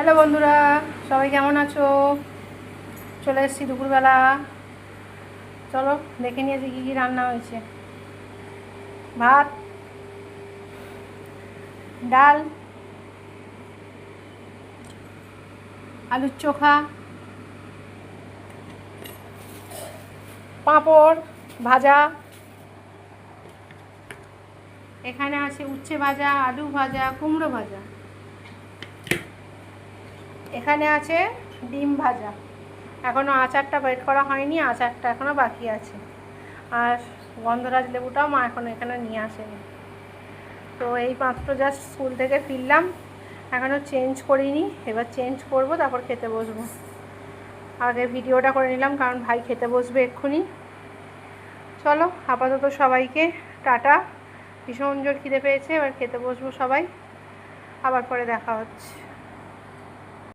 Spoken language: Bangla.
হ্যালো বন্ধুরা, সবাই কেমন আছো? চলে এসেছি দুপুরবেলা। চলো, দেখে নিয়ে কী কী রান্না হয়েছে। ভাত, ডাল, আলুর চোখা, পাঁপড় ভাজা। এখানে আছে উচ্ছে ভাজা, আলু ভাজা, কুমড়ো ভাজা। এখানে আছে ডিম ভাজা। এখনও আচারটা বের করা হয়নি, আচারটা এখনও বাকি আছে। আর গন্ধরাজ লেবুটাও মা এখনও এখানে নিয়ে আসেনি। তো এই মাত্র জাস্ট স্কুল থেকে ফিরলাম এখনও চেঞ্জ করিনি, এবার চেঞ্জ করব, তারপর খেতে বসবো। আগে ভিডিওটা করে নিলাম, কারণ ভাই খেতে বসবে এক্ষুনি। চলো, আপাতত সবাইকে টাটা। ভীষণ জোর খিদে পেয়েছে, এবার খেতে বসবো সবাই। আবার পরে দেখা হচ্ছে।